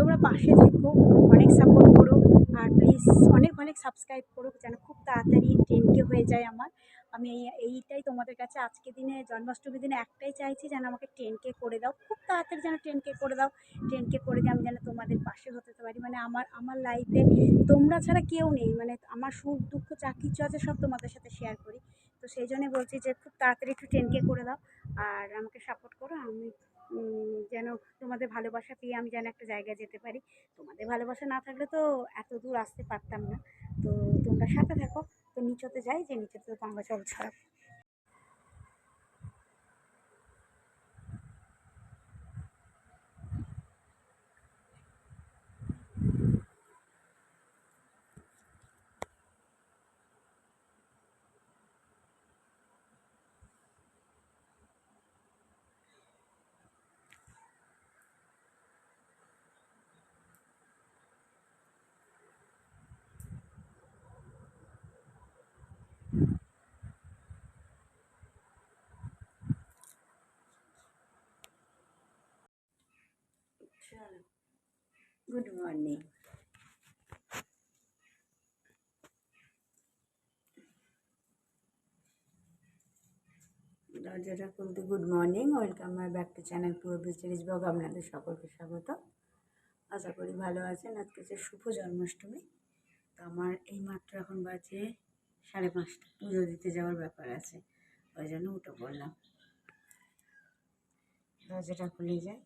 তোমরা পাশে থেকো, অনেক সাপোর্ট করো, আর প্লিজ অনেক অনেক সাবস্ক্রাইব করো যেন খুব তাড়াতাড়ি টেনকে হয়ে যায় আমার। আমি এই, এইটাই তোমাদের কাছে আজকে দিনে জন্মাষ্টমীর দিনে একটাই চাইছি যেন আমাকে টেনকে করে দাও। খুব তাড়াতাড়ি যেন টেনকে করে দাও টেনকে করে দিয়ে আমি যেন তোমাদের পাশে হতে পারি। মানে আমার আমার লাইফে তোমরা ছাড়া কেউ নেই। মানে আমার সুখ, দুঃখ, যা কিছু আছে সব তোমাদের সাথে শেয়ার করি। তো সেই জন্যে বলছি যে খুব তাড়াতাড়ি একটু টেনকে করে দাও, আর আমাকে সাপোর্ট করো। আমি যেন তোমাদের ভালোবাসা পেয়ে আমি যেন একটা জায়গায় যেতে পারি। তোমাদের ভালোবাসা না থাকলে তো এত দূর আসতে পারতাম না। তো তোমরা সাথে থাকো, তো নিচতে যাই, যে নিচেতে তো গঙ্গা জল ছড়াবে গুড মর্নিং দরজাটা খুলতে good morning welcome my back to channel পুরো বিস্টারিজ ব্লগ আপনাদের সকলকে স্বাগত। আশা করি ভালো আছেন। আজকে হচ্ছে শুভ জন্মাষ্টমী। তো আমার এই মাত্র এখন বাজে সাড়ে পাঁচটা। পুজো দিতে যাওয়ার ব্যাপার আছে। ওই জন্য উঠে পড়লাম। দরজাটা খুলে যায়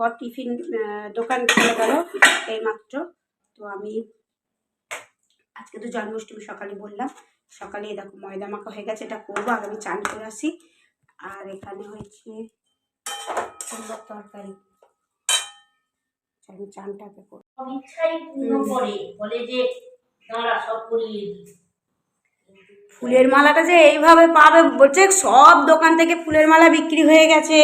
পর টিফিন দোকান খুলে গেল এই মাত্র তো আমি আজকে তো জন্মাষ্টমী সকালে বললাম। সকালে দেখো ময়দা মাখা হয়ে গেছে এটা করব। আগে আমি চান করে আসি। আর এখানে হয়েছে কুমড়োর তরকারি। আমি চানটাকে করব ইচ্ছাই পূর্ণ করে বলে যে দাঁড়া সব করিয়ে দিই। ফুলের মালাটা যে এইভাবে পাবে, বলছে সব দোকান থেকে ফুলের মালা বিক্রি হয়ে গেছে।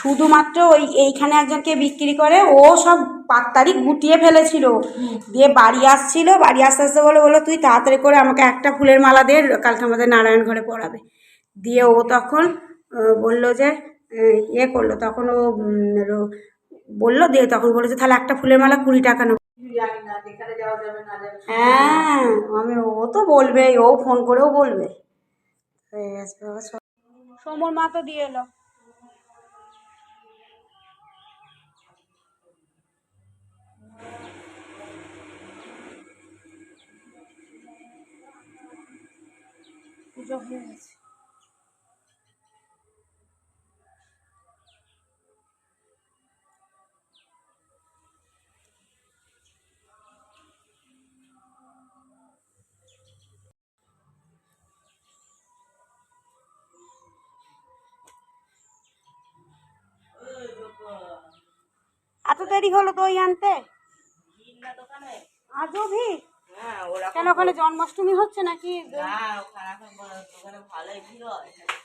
শুধুমাত্র ওই এইখানে একজনকে বিক্রি করে, ও সব পাত্তারি গুটিয়ে ফেলেছিল। দিয়ে বাড়ি আসছিল, বাড়ি আসতে আসতে বলে বলো তুই তাড়াতাড়ি করে আমাকে একটা ফুলের মালা দে, কালকে আমাদের নারায়ণ ঘরে পড়াবে। দিয়ে ও তখন বলল যে ইয়ে করল, তখন ও বলল, দিয়ে তখন বলল যে তাহলে একটা ফুলের মালা কুড়ি টাকা নেব। হ্যাঁ আমি ও তো বলবেই ও ফোন করেও বলবে। সমর মা তো দিয়ে এলো। পুজো হয়ে গেছে। দেরি হলো দই আনতে? আজও ভিড়? কেন ওখানে জন্মাষ্টমী হচ্ছে নাকি?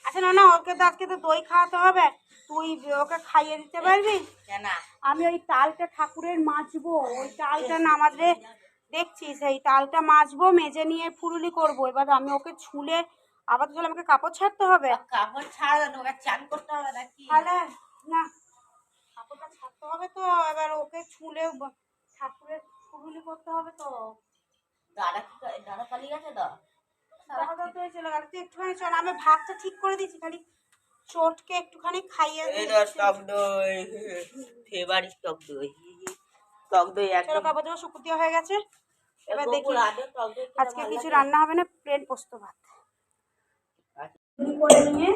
আচ্ছা না না ওকে তো আজকে তো দই খাওয়াতে হবে। তুই ওকে খাইয়ে দিতে পারবি? আমি ওই তালটা ঠাকুরের মাজবো। ওই তালটা নামাজলে দেখছি সেই তালটা মাজবো মেজে নিয়ে ফুরুলি করব। এবার আমি ওকে ছুলে আবার তো আমাকে কাপড় ছাড়তে হবে? কাপড় ছাড়া চান করতে হবে নাকি? না ছাড়তে হবে তো এবার ওকে ছুলে ঠাকুরের ফুরুলি করতে হবে তো। দাদা কি দাদা পালিয়ে গেছে তো? দাদা তো চলে গেল। তুই একটুখানি চল আমি ভাতটা ঠিক করে দিচ্ছি খালি চোটকে একটুখানি খাইয়ে এই তো টক দই ফেভারিট টক দই। টক দই চলো কাপড় হয়ে গেছে। এবার দেখি আজকে কিছু রান্না হবে না প্লেন পোস্ত ভাত। আচ্ছা। করে নিয়ে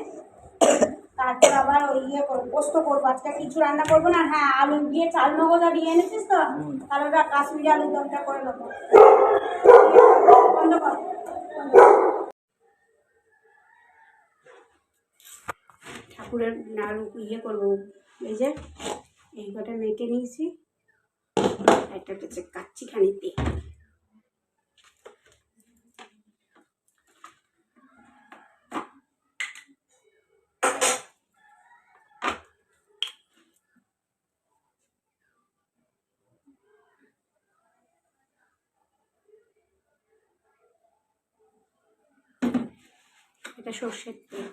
তারপর আবার ওই ইয়ে করব, পোস্ত করব। আজকে কিছু রান্না করব না। হ্যাঁ আলু দিয়ে চাল মগজ ইয়ে এনেছিস তো? তাহলে ওটা কাশ্মীরি আলুর দমটা করে নেব। বন্ধ কর। ঠাকুরের আলু ইয়ে করব। এই যে, এই কটা মেখে নিয়েছি। একটা হচ্ছে কাচ্চি এটা সর্ষের তেল।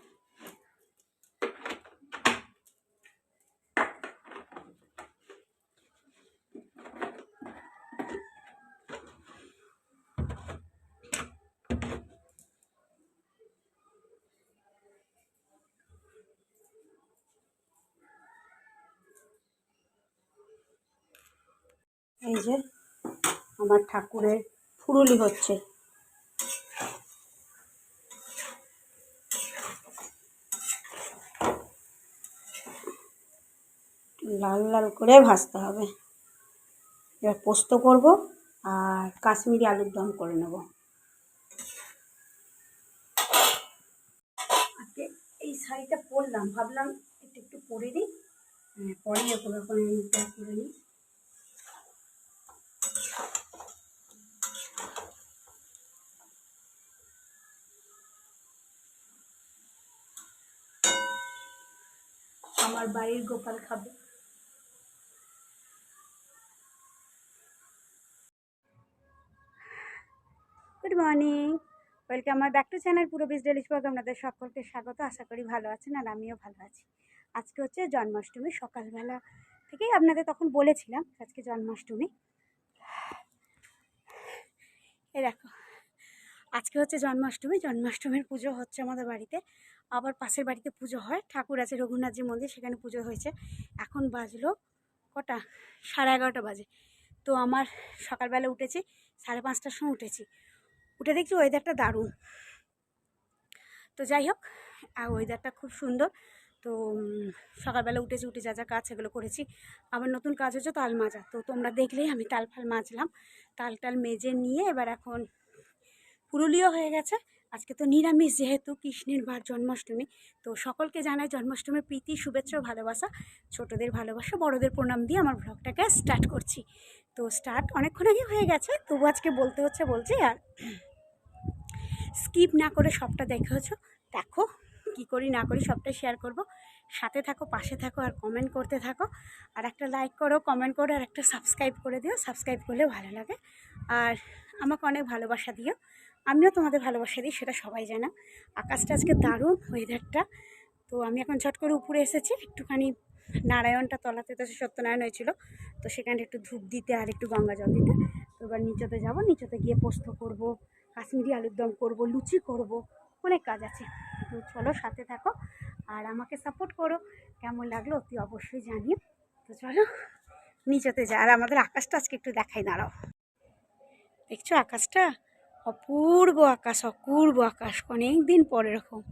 এই যে আমার ঠাকুরের ফুরুলি হচ্ছে। লাল লাল করে ভাজতে হবে। এবার পোস্ত করব আর কাশ্মীরি আলুর দম করে নেব। এই শাড়িটা পরলাম ভাবলাম একটু একটু পরে দিই। হ্যাঁ, পরে এখন এখন করে নিই। আমার বাড়ির গোপাল খাবে। মর্নিং ওয়েলকাম আমার ব্যাক টু চ্যানেল পুরো বিজ ডেলিশ ব্লগ আপনাদের সকলকে স্বাগত। আশা করি ভালো আছেন আর আমিও ভালো আছি। আজকে হচ্ছে জন্মাষ্টমী, সকালবেলা থেকেই আপনাদের তখন বলেছিলাম আজকে জন্মাষ্টমী। এ দেখো, আজকে হচ্ছে জন্মাষ্টমী। জন্মাষ্টমীর পুজো হচ্ছে আমাদের বাড়িতে। আবার পাশের বাড়িতে পুজো হয়। ঠাকুর আছে রঘুনাথজি মন্দির, সেখানে পুজো হয়েছে। এখন বাজলো কটা? সাড়ে এগারোটা বাজে। তো আমার সকালবেলা উঠেছি, সাড়ে পাঁচটার সময় উঠেছি। উঠে দেখছি ওয়েদারটা দারুণ। তো যাই হোক আর ওয়েদারটা খুব সুন্দর। তো সকালবেলা উঠেছি, উঠে যা যা কাজ সেগুলো করেছি। আবার নতুন কাজ হচ্ছে তাল মাজা। তো তোমরা দেখলেই আমি তাল ফাল মাজলাম। তাল টাল মেজে নিয়ে এবার এখন পুরুলিও হয়ে গেছে। আজকে তো নিরামিষ যেহেতু, কৃষ্ণের বার জন্মাষ্টমী। তো সকলকে জানাই জন্মাষ্টমীর প্রীতি, শুভেচ্ছা ও ভালোবাসা। ছোটদের ভালোবাসা, বড়দের প্রণাম দিয়ে আমার ব্লগটাকে স্টার্ট করছি। তো স্টার্ট অনেকক্ষণ আগে হয়ে গেছে, তবু আজকে বলতে হচ্ছে, বলছি আর স্কিপ না করে সবটা দেখেছ দেখো, কি করি না করি সবটাই শেয়ার করব। সাথে থাকো, পাশে থাকো আর কমেন্ট করতে থাকো। আর একটা লাইক করো কমেন্ট করো, আর একটা সাবস্ক্রাইব করে দিও। সাবস্ক্রাইব করলে ভালো লাগে। আর আমাকে অনেক ভালোবাসা দিও। আমিও তোমাদের ভালোবাসা দিই, সেটা সবাই জানা। আকাশটা আজকে দারুণ ওয়েদারটা তো আমি এখন ঝট করে উপরে এসেছি। একটুখানি নারায়ণটা তলাতে, তো সত্যনারায়ণ হয়েছিল। তো সেখানে একটু ধূপ দিতে আর একটু গঙ্গা জল দিতে। তো এবার নিচেতে যাব। নিচেতে গিয়ে পোস্ত করব। কাশ্মীরি আলুর দম করব, লুচি করব, অনেক কাজ আছে। তো চলো সাথে থাকো আর আমাকে সাপোর্ট করো। কেমন লাগল তুই অবশ্যই জানিও। তো চলো নিচেতে যা, আর আমাদের আকাশটা আজকে একটু দেখাই, দাঁড়াও। দেখছ আকাশটা? অপূর্ব আকাশ অপূর্ব আকাশ অনেক দিন পর এরকম।